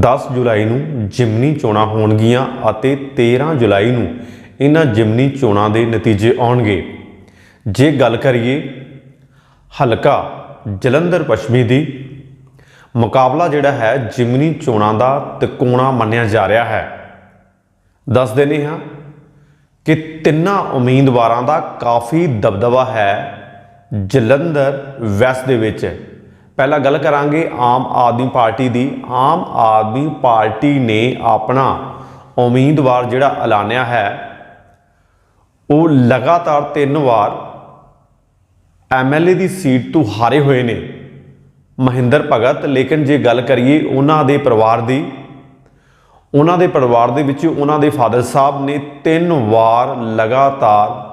10 ਜੁਲਾਈ ਨੂੰ ਜਿਮਨੀ ਚੋਣਾਂ ਹੋਣਗੀਆਂ ਅਤੇ 13 ਜੁਲਾਈ ਨੂੰ ਇਹਨਾਂ ਜਿਮਨੀ ਚੋਣਾਂ ਦੇ ਨਤੀਜੇ ਆਉਣਗੇ। ਜੇ ਗੱਲ ਕਰੀਏ ਹਲਕਾ ਜਲੰਧਰ ਪੱਛਮੀ ਦੀ, ਮੁਕਾਬਲਾ ਜਿਹੜਾ ਹੈ ਜਿਮਨੀ ਚੋਣਾਂ ਦਾ ਤਿਕੋਣਾ ਮੰਨਿਆ ਜਾ ਰਿਹਾ ਹੈ। ਦੱਸ ਦਿੰਦੇ ਹਾਂ ਕਿ ਤਿੰਨਾਂ ਉਮੀਦਵਾਰਾਂ ਦਾ ਕਾਫੀ ਦਬਦਬਾ ਹੈ ਜਲੰਧਰ ਵੈਸਟ ਦੇ ਵਿੱਚ। ਪਹਿਲਾਂ ਗੱਲ ਕਰਾਂਗੇ ਆਮ ਆਦਮੀ ਪਾਰਟੀ ਦੀ। ਆਮ ਆਦਮੀ ਪਾਰਟੀ ਨੇ ਆਪਣਾ ਉਮੀਦਵਾਰ ਜਿਹੜਾ ਐਲਾਨਿਆ ਹੈ, ਉਹ ਲਗਾਤਾਰ ਤਿੰਨ ਵਾਰ ਐਮਐਲਏ ਦੀ ਸੀਟ ਤੋਂ ਹਾਰੇ ਹੋਏ ਨੇ ਮਹਿੰਦਰ ਭਗਤ। ਲੇਕਿਨ ਜੇ ਗੱਲ ਕਰੀਏ ਉਹਨਾਂ ਦੇ ਪਰਿਵਾਰ ਦੀ, ਉਹਨਾਂ ਦੇ ਪਰਿਵਾਰ ਦੇ ਵਿੱਚ ਉਹਨਾਂ ਦੇ ਫਾਦਰ ਸਾਹਿਬ ਨੇ ਤਿੰਨ ਵਾਰ ਲਗਾਤਾਰ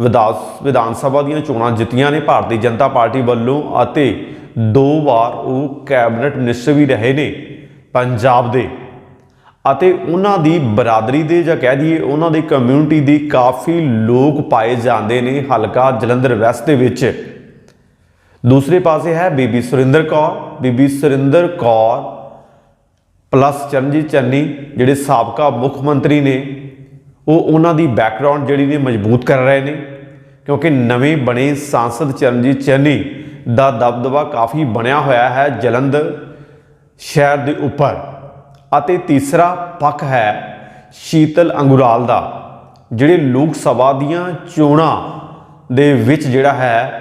ਵਿਧਾਸ ਵਿਧਾਨ ਸਭਾ ਦੀਆਂ ਚੋਣਾਂ ਜਿੱਤੀਆਂ ਨੇ, ਭਾਰਤੀ ਜਨਤਾ ਪਾਰਟੀ ਵੱਲੋਂ ਅਤੇ ਦੋ ਵਾਰ ਉਹ ਕੈਬਨਿਟ ਮਿਨਿਸਟਰ ਵੀ ਰਹੇ ਨੇ ਪੰਜਾਬ ਦੇ। ਅਤੇ ਉਹਨਾਂ ਦੀ ਬਰਾਦਰੀ ਦੇ ਜਾਂ ਕਹਿ ਦਈਏ ਉਹਨਾਂ ਦੀ ਕਮਿਊਨਿਟੀ ਦੀ ਕਾਫੀ ਲੋਕ ਪਾਏ ਜਾਂਦੇ ਨੇ ਹਲਕਾ ਜਲੰਧਰ ਵੈਸਟ ਦੇ ਵਿੱਚ। ਦੂਸਰੇ ਪਾਸੇ ਹੈ ਬੀਬੀ ਸੁਰਿੰਦਰ ਕੌਰ। ਬੀਬੀ ਸੁਰਿੰਦਰ ਕੌਰ ਪਲੱਸ ਚਰਨਜੀਤ ਚੰਨੀ ਜਿਹੜੇ ਸਾਬਕਾ ਮੁੱਖ ਮੰਤਰੀ ਨੇ, ਉਹ ਉਹਨਾਂ ਦੀ ਬੈਕਗ੍ਰਾਉਂਡ ਜਿਹੜੀ ਨੇ ਮਜ਼ਬੂਤ ਕਰ ਰਹੇ ਨੇ। ਕਿਉਂਕਿ ਨਵੇਂ ਬਣੇ ਸਾਂਸਦ ਚਰਨਜੀਤ ਚੰਨੀ ਦਾ ਦਬਦਬਾ ਕਾਫੀ ਬਣਿਆ ਹੋਇਆ ਹੈ ਜਲੰਧਰ ਸ਼ਹਿਰ ਦੇ ਉੱਪਰ। ਅਤੇ ਤੀਸਰਾ ਪੱਖ ਹੈ ਸ਼ੀਤਲ ਅੰਗੁਰਾਲ ਦਾ, ਜਿਹੜੇ ਲੋਕ ਸਭਾ ਦੀਆਂ ਚੋਣਾਂ ਦੇ ਵਿੱਚ ਜਿਹੜਾ ਹੈ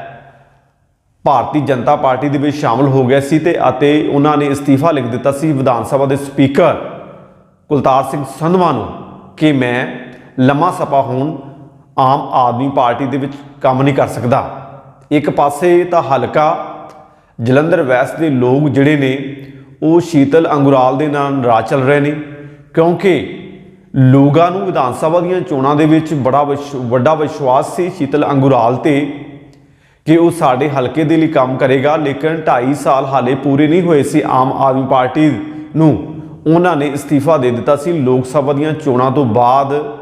ਭਾਰਤੀ ਜਨਤਾ ਪਾਰਟੀ ਦੇ ਵਿੱਚ ਸ਼ਾਮਲ ਹੋ ਗਿਆ ਸੀ ਤੇ ਅਤੇ ਉਹਨਾਂ ਨੇ ਅਸਤੀਫਾ ਲਿਖ ਦਿੱਤਾ ਸੀ ਵਿਧਾਨ ਸਭਾ ਦੇ ਸਪੀਕਰ ਕੁਲਤਾਰ ਸਿੰਘ ਸੰਧਵਾ ਨੂੰ ਕਿ ਮੈਂ ਲੰਮਾ ਸਪਾ ਹੁਣ ਆਮ ਆਦਮੀ ਪਾਰਟੀ ਦੇ ਵਿੱਚ ਕੰਮ ਨਹੀਂ ਕਰ ਸਕਦਾ। ਇੱਕ ਪਾਸੇ ਤਾਂ ਹਲਕਾ, ਜਲੰਧਰ ਵੈਸਟ ਦੇ ਲੋਕ ਜਿਹੜੇ ਨੇ, ਉਹ ਸ਼ੀਤਲ ਅੰਗੁਰਾਲ ਦੇ ਨਾਲ ਰਾਹ ਚੱਲ ਰਹੇ ਨੇ, ਕਿਉਂਕਿ ਲੋਕਾਂ ਨੂੰ ਵਿਧਾਨ ਸਭਾ ਦੀਆਂ ਚੋਣਾਂ ਦੇ ਵਿੱਚ ਬੜਾ ਵਿਸ਼- ਵੱਡਾ ਵਿਸ਼ਵਾਸ ਸੀ ਸ਼ੀਤਲ ਅੰਗੁਰਾਲ ਤੇ ਕਿ ਉਹ ਸਾਡੇ ਹਲਕੇ ਦੇ ਲਈ ਕੰਮ ਕਰੇਗਾ, ਲੇਕਿਨ 2.5 ਸਾਲ ਹਾਲੇ ਪੂਰੇ ਨਹੀਂ ਹੋਏ ਸੀ ਆਮ ਆਦਮੀ ਪਾਰਟੀ ਨੂੰ। ਉਹਨਾਂ ਨੇ ਅਸਤੀਫਾ ਦੇ ਦਿੱਤਾ ਸੀ ਲੋਕ ਸਭਾ ਦੀਆਂ ਚੋਣਾਂ ਤੋਂ ਬਾਅਦ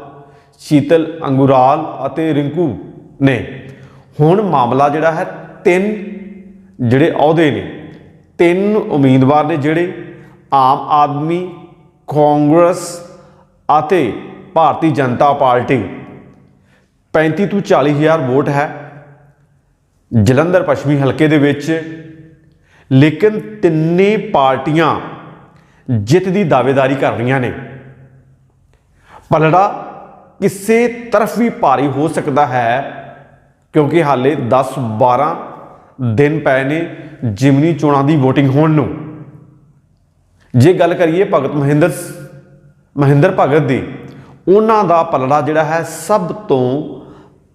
ਸ਼ੀਤਲ ਅੰਗੁਰਾਲ ਅਤੇ ਰਿੰਕੂ ਨੇ। ਹੁਣ ਮਾਮਲਾ ਜਿਹੜਾ ਹੈ ਤਿੰਨ ਜਿਹੜੇ ਅਹੁਦੇ ਨੇ, ਤਿੰਨ ਉਮੀਦਵਾਰ ਨੇ ਜਿਹੜੇ ਆਮ ਆਦਮੀ, ਕਾਂਗਰਸ ਅਤੇ ਭਾਰਤੀ ਜਨਤਾ ਪਾਰਟੀ। 35 ਤੋਂ 40 ਹਜ਼ਾਰ ਵੋਟ ਹੈ। ਜਲੰਧਰ ਪੱਛਮੀ ਹਲਕੇ ਦੇ ਵਿੱਚ। ਲੇਕਿਨ ਤਿੰਨੇ ਪਾਰਟੀਆਂ ਜਿੱਤ ਦੀ ਦਾਅਵੇਦਾਰੀ ਕਰ ਰਹੀਆਂ ਨੇ। ਪਲੜਾ ਕਿਸੇ ਤਰਫ ਵੀ ਭਾਰੀ ਹੋ ਸਕਦਾ ਹੈ ਕਿਉਂਕਿ ਹਾਲੇ 10 12 ਦਿਨ ਪਏ ਨੇ ਜਿਮਨੀ ਚੋਣਾਂ ਦੀ VOTING ਹੋਣ ਨੂੰ। ਜੇ ਗੱਲ ਕਰੀਏ ਭਗਤ ਮਹਿੰਦਰ ਮਹਿੰਦਰ ਭਗਤ ਦੀ, ਉਹਨਾਂ ਦਾ ਪਲੜਾ ਜਿਹੜਾ ਹੈ ਸਭ ਤੋਂ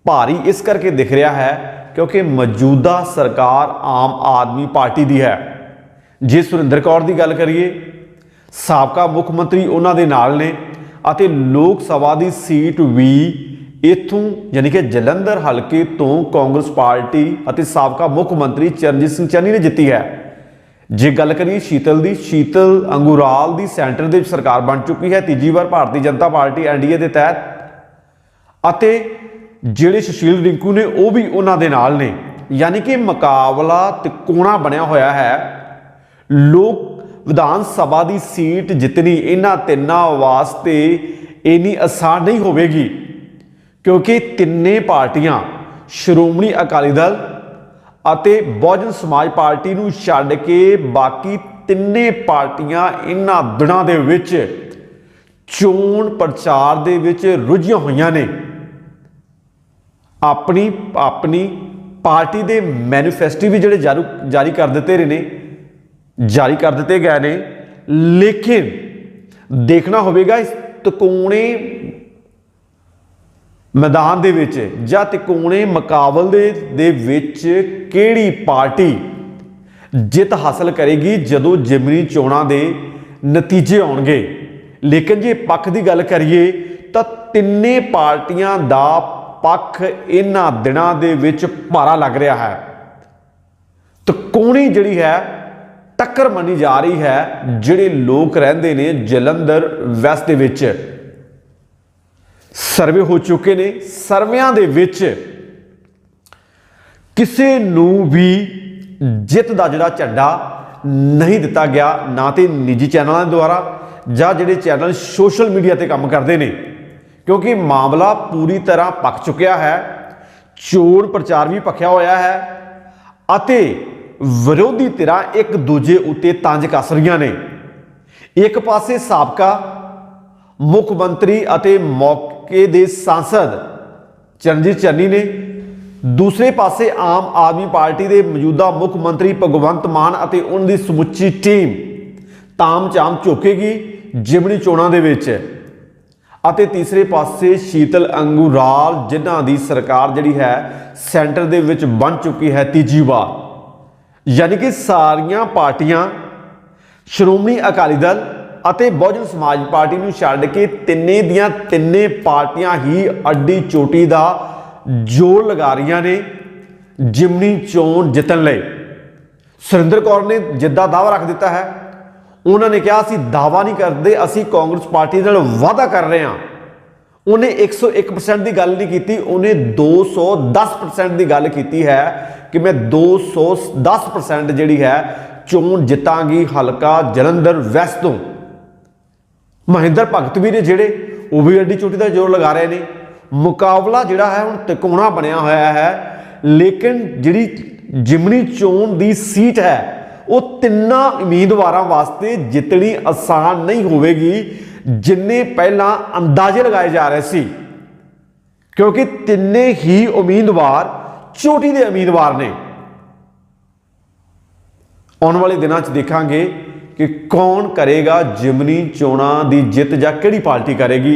ਭਾਰੀ ਇਸ ਕਰਕੇ ਦਿਖ ਰਿਹਾ ਹੈ ਕਿਉਂਕਿ ਮੌਜੂਦਾ ਸਰਕਾਰ ਆਮ ਆਦਮੀ ਪਾਰਟੀ ਦੀ ਹੈ। ਜੇ ਸੁਰਿੰਦਰ ਕੌਰ ਦੀ ਗੱਲ ਕਰੀਏ, ਸਾਬਕਾ ਮੁੱਖ ਮੰਤਰੀ ਉਹਨਾਂ ਦੇ ਨਾਲ ਨੇ ਅਤੇ ਲੋਕ ਸਭਾ ਦੀ ਸੀਟ ਵੀ ਇਥੋਂ ਯਾਨੀ ਕਿ ਜਲੰਧਰ ਹਲਕੇ ਤੋਂ ਕਾਂਗਰਸ ਪਾਰਟੀ ਅਤੇ ਸਾਬਕਾ ਮੁੱਖ ਮੰਤਰੀ ਚਰਨਜੀਤ ਸਿੰਘ ਚੰਨੀ ਨੇ ਜਿੱਤੀ ਹੈ। ਜੇ ਗੱਲ ਕਰੀਏ ਸ਼ੀਤਲ ਦੀ, ਸ਼ੀਤਲ ਅੰਗੂਰਾਲ ਦੀ ਸੈਂਟਰ ਦੇ ਸਰਕਾਰ ਬਣ ਚੁੱਕੀ ਹੈ, ਤੀਜੀ ਵਾਰ ਭਾਰਤੀ ਜਨਤਾ ਪਾਰਟੀ ਐਨਡੀਏ ਦੇ ਤਹਿਤ। ਅਤੇ ਜਿਹੜੇ ਸੁਸ਼ੀਲ ਰਿੰਕੂ ਨੇ, ਉਹ ਵੀ ਉਹਨਾਂ ਦੇ ਨਾਲ ਨੇ। ਯਾਨੀ ਕਿ ਮੁਕਾਬਲਾ ਤਿਕੋਣਾ ਬਣਿਆ ਹੋਇਆ ਹੈ। ਲੋਕ ਵਿਧਾਨ ਸਭਾ ਦੀ ਸੀਟ ਜਿੱਤਣੀ ਇਹਨਾਂ ਤਿੰਨਾਂ ਵਾਸਤੇ ਇੰਨੀ ਆਸਾਨ ਨਹੀਂ ਹੋਵੇਗੀ। ਕਿਉਂਕਿ ਤਿੰਨੇ ਪਾਰਟੀਆਂ ਸ਼੍ਰੋਮਣੀ ਅਕਾਲੀ ਦਲ ਅਤੇ ਬਹੁਜਨ ਸਮਾਜ ਪਾਰਟੀ ਨੂੰ ਛੱਡ ਕੇ ਬਾਕੀ ਤਿੰਨੇ ਪਾਰਟੀਆਂ ਇਹਨਾਂ ਦਿਨਾਂ ਦੇ ਵਿੱਚ ਚੋਣ ਪ੍ਰਚਾਰ ਦੇ ਵਿੱਚ ਰੁੱਝੀਆਂ ਹੋਈਆਂ ਨੇ। ਆਪਣੀ ਆਪਣੀ ਪਾਰਟੀ ਦੇ ਮੈਨੀਫੈਸਟੋ ਵੀ ਜਿਹੜੇ ਜਾਰੂ, ਜਾਰੀ ਕਰ ਦਿੱਤੇ ਰਹੇ ਨੇ, ਜਾਰੀ ਕਰ ਦਿੱਤੇ ਗਏ ਨੇ। ਲੇਕਿਨ ਦੇਖਣਾ ਹੋਵੇਗਾ ਇਸ ਤਕੋਣੇ ਮੈਦਾਨ ਦੇ ਵਿੱਚ, ਜਾਂ ਤਿਕੋਣੇ ਮੁਕਾਬਲੇ ਦੇ ਵਿੱਚ ਕਿਹੜੀ ਪਾਰਟੀ ਜਿੱਤ ਹਾਸਲ ਕਰੇਗੀ ਜਦੋਂ ਜਿਮਨੀ ਚੋਣਾਂ ਦੇ ਨਤੀਜੇ ਆਉਣਗੇ? ਲੇਕਿਨ ਜੇ ਪੱਖ ਦੀ ਗੱਲ ਕਰੀਏ, ਤਾਂ ਤਿੰਨੇ ਪਾਰਟੀਆਂ ਦਾ ਪੱਖ ਇਹਨਾਂ ਦਿਨਾਂ ਦੇ ਵਿੱਚ ਭਾਰਾ ਲੱਗ ਰਿਹਾ ਹੈ। ਤਕੋਣੀ ਜਿਹੜੀ ਹੈ, ਟੱਕਰ ਮੰਨੀ ਜਾ ਰਹੀ ਹੈ, ਜਿਹੜੇ ਲੋਕ ਰਹਿੰਦੇ ਨੇ ਜਲੰਧਰ ਵੈਸਟ ਦੇ ਵਿੱਚ। ਸਰਵੇ ਹੋ ਚੁੱਕੇ ਨੇ। ਸਰਵਿਆਂ ਦੇ ਵਿੱਚ ਕਿਸੇ ਨੂੰ ਵੀ ਜਿੱਤ ਦਾ ਜਿਹੜਾ ਝੰਡਾ ਨਹੀਂ ਦਿੱਤਾ ਗਿਆ, ਨਾ ਤੇ ਨਿੱਜੀ ਚੈਨਲਾਂ ਦੁਆਰਾ ਜਾਂ ਜਿਹੜੇ ਚੈਨਲ ਸੋਸ਼ਲ ਮੀਡੀਆ ਤੇ ਕੰਮ ਕਰਦੇ ਨੇ। ਕਿਉਂਕਿ ਮਾਮਲਾ ਪੂਰੀ ਤਰ੍ਹਾਂ ਪੱਕ ਚੁੱਕਿਆ ਹੈ, ਚੋਣ ਪ੍ਰਚਾਰ ਵੀ ਪੱਕਿਆ ਹੋਇਆ ਹੈ ਅਤੇ ਵਿਰੋਧੀ ਧਿਰਾਂ ਇੱਕ ਦੂਜੇ ਉੱਤੇ ਤੰਜ ਕੱਸ ਰਹੀਆਂ ਨੇ। ਇੱਕ ਪਾਸੇ ਸਾਬਕਾ ਮੁੱਖ ਮੰਤਰੀ ਅਤੇ ਮੌਕੇ ਦੇ ਸਾਂਸਦ ਚਰਨਜੀਤ ਚੰਨੀ ਨੇ ਦੂਸਰੇ ਪਾਸੇ ਆਮ ਆਦਮੀ ਪਾਰਟੀ ਦੇ ਮੌਜੂਦਾ ਮੁੱਖ ਮੰਤਰੀ ਭਗਵੰਤ ਮਾਨ ਅਤੇ ਉਹਨਾਂ ਦੀ ਸਮੁੱਚੀ ਟੀਮ ਤਾਮ ਚਾਮ ਝੋਕੇਗੀ ਜਿਮਣੀ ਚੋਣਾਂ ਦੇ ਵਿੱਚ। ਅਤੇ ਤੀਸਰੇ ਪਾਸੇ ਸ਼ੀਤਲ ਅੰਗੂਰਾਲ, ਜਿਨ੍ਹਾਂ ਦੀ ਸਰਕਾਰ ਜਿਹੜੀ ਹੈ, ਸੈਂਟਰ ਦੇ ਵਿੱਚ ਬਣ ਚੁੱਕੀ ਹੈ ਤੀਜੀ ਵਾਰ। ਯਾਨੀ ਕਿ ਸਾਰੀਆਂ ਪਾਰਟੀਆਂ, ਸ਼੍ਰੋਮਣੀ ਅਕਾਲੀ ਦਲ ਅਤੇ ਬਹੁਜਨ ਸਮਾਜ ਪਾਰਟੀ ਨੂੰ ਛੱਡ ਕੇ ਤਿੰਨੇ ਦੀਆਂ ਤਿੰਨੇ ਪਾਰਟੀਆਂ ਹੀ ਅੱਡੀ ਚੋਟੀ ਦਾ ਜੋਰ ਲਗਾ ਰਹੀਆਂ ਨੇ, ਜਿਮਨੀ ਚੋਣ ਜਿੱਤਣ ਲਈ। ਸੁਰਿੰਦਰ ਕੌਰ ਨੇ ਜਿੱਦਾਂ ਦਾਅਵਾ ਰੱਖ ਦਿੱਤਾ ਹੈ, ਉਹਨਾਂ ਨੇ ਕਿਹਾ, ਅਸੀਂ ਦਾਅਵਾ ਨਹੀਂ ਕਰਦੇ, ਅਸੀਂ ਕਾਂਗਰਸ ਪਾਰਟੀ ਨਾਲ ਵਾਅਦਾ ਕਰ ਰਹੇ ਹਾਂ। ਉਹਨੇ 101% ਦੀ ਗੱਲ ਨਹੀਂ ਕੀਤੀ, ਉਹਨੇ 210% ਦੀ ਗੱਲ ਕੀਤੀ ਹੈ ਕਿ ਮੈਂ 210% ਜਿਹੜੀ ਹੈ, ਚੋਣ ਜਿੱਤਾਂਗੀ ਹਲਕਾ ਜਲੰਧਰ ਵੈਸਟ ਤੋਂ। ਮਹਿੰਦਰ ਭਗਤ ਵੀ ਨੇ ਜਿਹੜੇ, ਉਹ ਵੀ ਐਡੀ ਚੋਟੀ ਦਾ ਜ਼ੋਰ ਲਗਾ ਰਹੇ ਨੇ। ਮੁਕਾਬਲਾ ਜਿਹੜਾ ਹੈ, ਹੁਣ ਤਿਕੋਣਾ ਬਣਿਆ ਹੋਇਆ ਹੈ। ਲੇਕਿਨ ਜਿਹੜੀ ਜਿਮਨੀ ਚੋਣ ਦੀ ਸੀਟ ਹੈ, ਉਹ ਤਿੰਨਾਂ ਉਮੀਦਵਾਰਾਂ ਵਾਸਤੇ ਜਿੱਤਣੀ ਆਸਾਨ ਨਹੀਂ ਹੋਵੇਗੀ, ਜਿੰਨੇ ਪਹਿਲਾਂ ਅੰਦਾਜ਼ੇ ਲਗਾਏ ਜਾ ਰਹੇ ਸੀ। ਕਿਉਂਕਿ ਤਿੰਨੇ ਹੀ ਉਮੀਦਵਾਰ ਚੋਟੀ ਦੇ ਉਮੀਦਵਾਰ ਨੇ। ਆਉਣ ਵਾਲੇ ਦਿਨਾਂ 'ਚ ਦੇਖਾਂਗੇ ਕਿ ਕੌਣ ਕਰੇਗਾ ਜਿਮਨੀ ਚੋਣਾਂ ਦੀ ਜਿੱਤ ਜਾਂ ਕਿਹੜੀ ਪਾਰਟੀ ਕਰੇਗੀ?